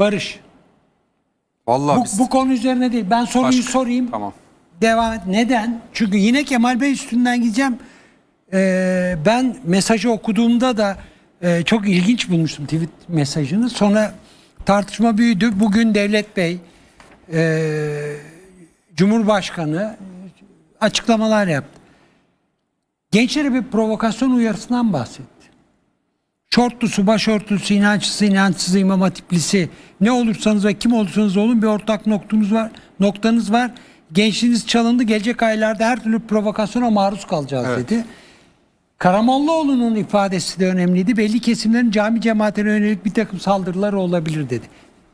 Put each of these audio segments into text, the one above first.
Barış. Vallahi Bu, biz bu konu üzerine değil. Ben soruyu Başka- sorayım. Tamam. Devam et. Neden? Çünkü yine Kemal Bey üstünden gideceğim. Ee, ben mesajı okuduğumda da e, çok ilginç bulmuştum tweet mesajını. Sonra tartışma büyüdü. Bugün Devlet Bey, e, Cumhurbaşkanı açıklamalar yaptı. Gençlere bir provokasyon uyarısından bahsetti. Şortlusu, başörtüsü, inançlısı, inançsız, imam hatiplisi ne olursanız ve kim olursanız olun bir ortak noktanız var. Noktanız var. Gençliğiniz çalındı. Gelecek aylarda her türlü provokasyona maruz kalacağız dedi. Karamollaoğlu'nun ifadesi de önemliydi. Belli kesimlerin cami cemaatine yönelik bir takım saldırılar olabilir dedi.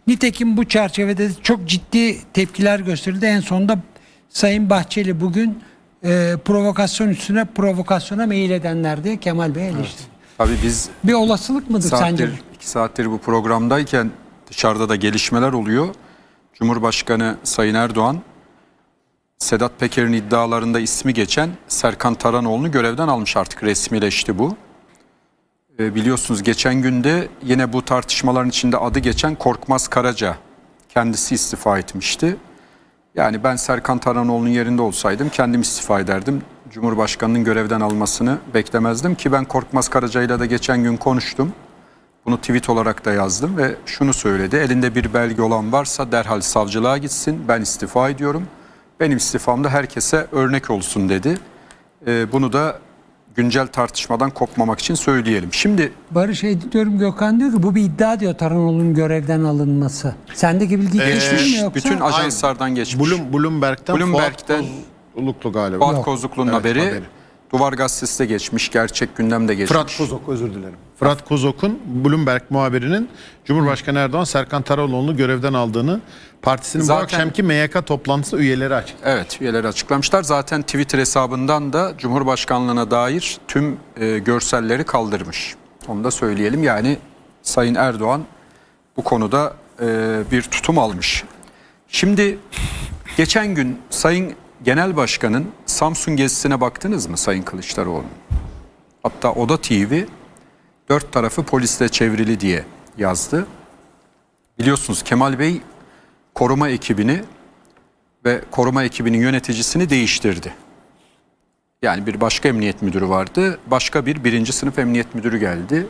Nitekim bu çerçevede çok ciddi tepkiler gösterildi. En sonunda Sayın Bahçeli bugün e, provokasyon üstüne provokasyona meyil edenler diye Kemal Bey eleştirdi. Tabii biz Bir olasılık mıdır saattir, sence? iki saattir bu programdayken dışarıda da gelişmeler oluyor. Cumhurbaşkanı Sayın Erdoğan Sedat Peker'in iddialarında ismi geçen Serkan Taranoğlu'nu görevden almış artık resmileşti bu. E, biliyorsunuz geçen günde yine bu tartışmaların içinde adı geçen Korkmaz Karaca kendisi istifa etmişti. Yani ben Serkan Taranoğlu'nun yerinde olsaydım kendim istifa ederdim. Cumhurbaşkanının görevden almasını beklemezdim ki ben Korkmaz Karaca'yla da geçen gün konuştum. Bunu tweet olarak da yazdım ve şunu söyledi. Elinde bir belge olan varsa derhal savcılığa gitsin. Ben istifa ediyorum. Benim istifamda herkese örnek olsun dedi. Ee, bunu da güncel tartışmadan kopmamak için söyleyelim. Şimdi Barış editörüm Gökhan diyor ki bu bir iddia diyor Taranoğlu'nun görevden alınması. Sendeki bilgi geçmiş mi yoksa? bütün ajanslardan geçmiş. Bloom, Bloomberg'den, Bloomberg'den- Fuat Kozluklu galiba. Fuat Kozluklu'nun Evet, haberi, haberi. Duvar Gazetesi de geçmiş, Gerçek Gündem'de geçmiş. Fırat Kozok özür dilerim. Fırat Kozok'un Bloomberg muhabirinin Cumhurbaşkanı Erdoğan Serkan Taralıoğlu'nu görevden aldığını partisinin Zaten- bu akşamki MYK toplantısı üyeleri açıkladı. Evet üyeleri açıklamışlar. Zaten Twitter hesabından da Cumhurbaşkanlığına dair tüm e, görselleri kaldırmış. Onu da söyleyelim. Yani Sayın Erdoğan bu konuda e, bir tutum almış. Şimdi geçen gün Sayın Genel Başkan'ın Samsun gezisine baktınız mı Sayın Kılıçdaroğlu? Hatta Oda TV dört tarafı polisle çevrili diye yazdı. Biliyorsunuz Kemal Bey koruma ekibini ve koruma ekibinin yöneticisini değiştirdi. Yani bir başka emniyet müdürü vardı. Başka bir birinci sınıf emniyet müdürü geldi.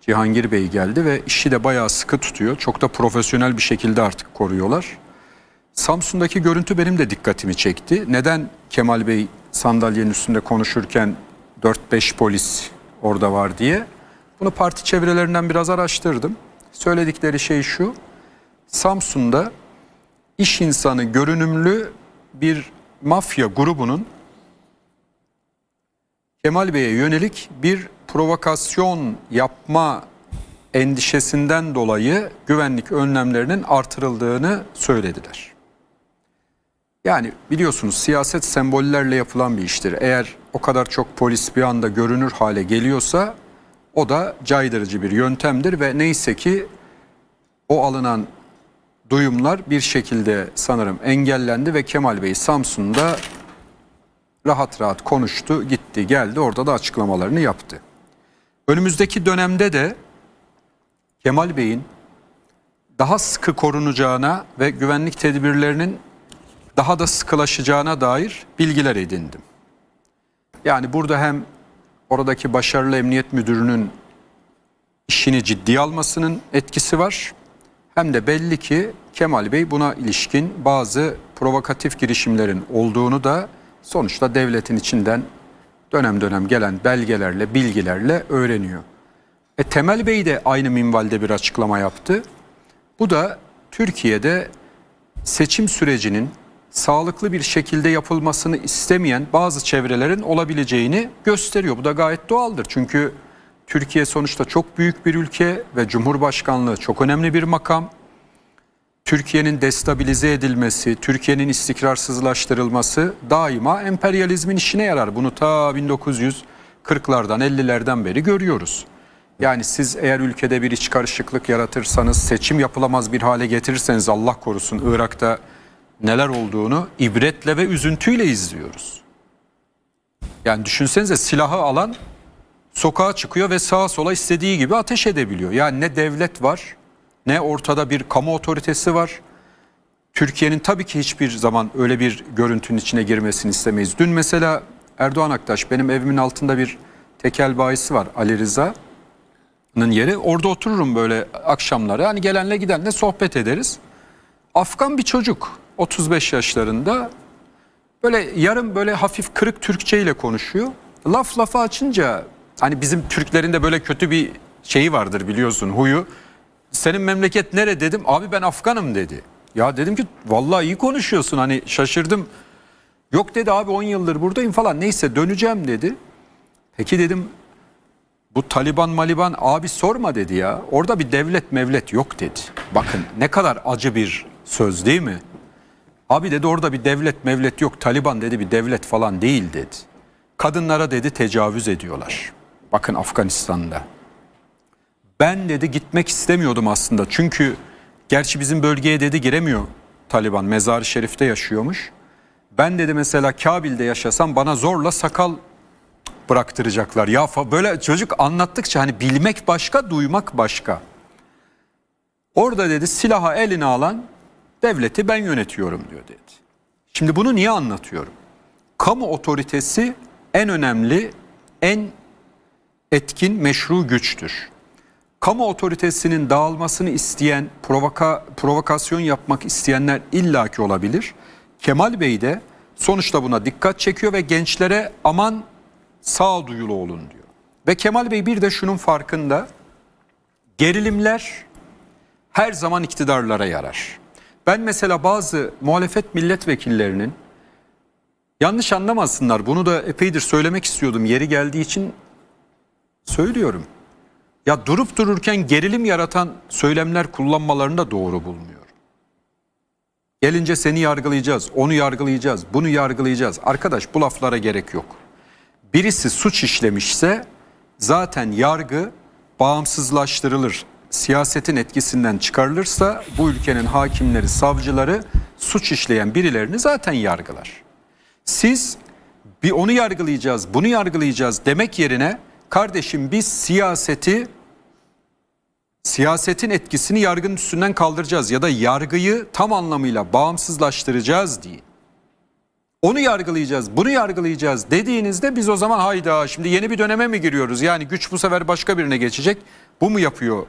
Cihangir Bey geldi ve işi de bayağı sıkı tutuyor. Çok da profesyonel bir şekilde artık koruyorlar. Samsun'daki görüntü benim de dikkatimi çekti. Neden Kemal Bey sandalyenin üstünde konuşurken 4-5 polis orada var diye. Bunu parti çevrelerinden biraz araştırdım. Söyledikleri şey şu. Samsun'da iş insanı görünümlü bir mafya grubunun Kemal Bey'e yönelik bir provokasyon yapma endişesinden dolayı güvenlik önlemlerinin artırıldığını söylediler. Yani biliyorsunuz siyaset sembollerle yapılan bir iştir. Eğer o kadar çok polis bir anda görünür hale geliyorsa o da caydırıcı bir yöntemdir ve neyse ki o alınan duyumlar bir şekilde sanırım engellendi ve Kemal Bey Samsun'da rahat rahat konuştu, gitti, geldi. Orada da açıklamalarını yaptı. Önümüzdeki dönemde de Kemal Bey'in daha sıkı korunacağına ve güvenlik tedbirlerinin daha da sıkılaşacağına dair bilgiler edindim. Yani burada hem oradaki başarılı emniyet müdürünün işini ciddiye almasının etkisi var. Hem de belli ki Kemal Bey buna ilişkin bazı provokatif girişimlerin olduğunu da sonuçta devletin içinden dönem dönem gelen belgelerle, bilgilerle öğreniyor. E, Temel Bey de aynı minvalde bir açıklama yaptı. Bu da Türkiye'de seçim sürecinin sağlıklı bir şekilde yapılmasını istemeyen bazı çevrelerin olabileceğini gösteriyor. Bu da gayet doğaldır. Çünkü Türkiye sonuçta çok büyük bir ülke ve Cumhurbaşkanlığı çok önemli bir makam. Türkiye'nin destabilize edilmesi, Türkiye'nin istikrarsızlaştırılması daima emperyalizmin işine yarar. Bunu ta 1940'lardan 50'lerden beri görüyoruz. Yani siz eğer ülkede bir iç karışıklık yaratırsanız, seçim yapılamaz bir hale getirirseniz Allah korusun Irak'ta neler olduğunu ibretle ve üzüntüyle izliyoruz. Yani düşünsenize silahı alan sokağa çıkıyor ve sağa sola istediği gibi ateş edebiliyor. Yani ne devlet var ne ortada bir kamu otoritesi var. Türkiye'nin tabii ki hiçbir zaman öyle bir görüntünün içine girmesini istemeyiz. Dün mesela Erdoğan Aktaş benim evimin altında bir tekel bayisi var Ali Rıza'nın yeri. Orada otururum böyle akşamları. Hani gelenle gidenle sohbet ederiz. Afgan bir çocuk 35 yaşlarında böyle yarım böyle hafif kırık Türkçe ile konuşuyor. Laf lafı açınca hani bizim Türklerin de böyle kötü bir şeyi vardır biliyorsun huyu. Senin memleket nere dedim. Abi ben Afganım dedi. Ya dedim ki vallahi iyi konuşuyorsun hani şaşırdım. Yok dedi abi 10 yıldır buradayım falan neyse döneceğim dedi. Peki dedim bu Taliban Maliban abi sorma dedi ya. Orada bir devlet mevlet yok dedi. Bakın ne kadar acı bir söz değil mi? Abi dedi orada bir devlet mevlet yok. Taliban dedi bir devlet falan değil dedi. Kadınlara dedi tecavüz ediyorlar. Bakın Afganistan'da. Ben dedi gitmek istemiyordum aslında. Çünkü gerçi bizim bölgeye dedi giremiyor Taliban. Mezar-ı Şerif'te yaşıyormuş. Ben dedi mesela Kabil'de yaşasam bana zorla sakal bıraktıracaklar. Ya böyle çocuk anlattıkça hani bilmek başka, duymak başka. Orada dedi silahı eline alan devleti ben yönetiyorum diyor dedi. Şimdi bunu niye anlatıyorum? Kamu otoritesi en önemli, en etkin meşru güçtür. Kamu otoritesinin dağılmasını isteyen, provoka, provokasyon yapmak isteyenler illaki olabilir. Kemal Bey de sonuçta buna dikkat çekiyor ve gençlere aman sağduyulu olun diyor. Ve Kemal Bey bir de şunun farkında. Gerilimler her zaman iktidarlara yarar. Ben mesela bazı muhalefet milletvekillerinin yanlış anlamasınlar bunu da epeydir söylemek istiyordum yeri geldiği için söylüyorum. Ya durup dururken gerilim yaratan söylemler kullanmalarını da doğru bulmuyorum. Gelince seni yargılayacağız, onu yargılayacağız, bunu yargılayacağız. Arkadaş bu laflara gerek yok. Birisi suç işlemişse zaten yargı bağımsızlaştırılır. Siyasetin etkisinden çıkarılırsa bu ülkenin hakimleri, savcıları suç işleyen birilerini zaten yargılar. Siz bir onu yargılayacağız, bunu yargılayacağız demek yerine kardeşim biz siyaseti siyasetin etkisini yargının üstünden kaldıracağız ya da yargıyı tam anlamıyla bağımsızlaştıracağız diye. Onu yargılayacağız, bunu yargılayacağız dediğinizde biz o zaman hayda şimdi yeni bir döneme mi giriyoruz? Yani güç bu sefer başka birine geçecek. Bu mu yapıyor?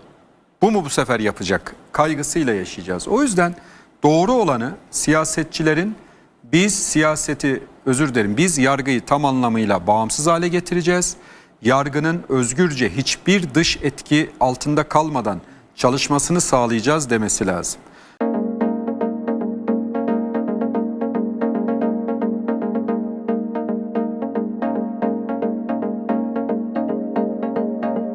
Bu mu bu sefer yapacak? Kaygısıyla yaşayacağız. O yüzden doğru olanı siyasetçilerin biz siyaseti özür dilerim biz yargıyı tam anlamıyla bağımsız hale getireceğiz. Yargının özgürce hiçbir dış etki altında kalmadan çalışmasını sağlayacağız demesi lazım.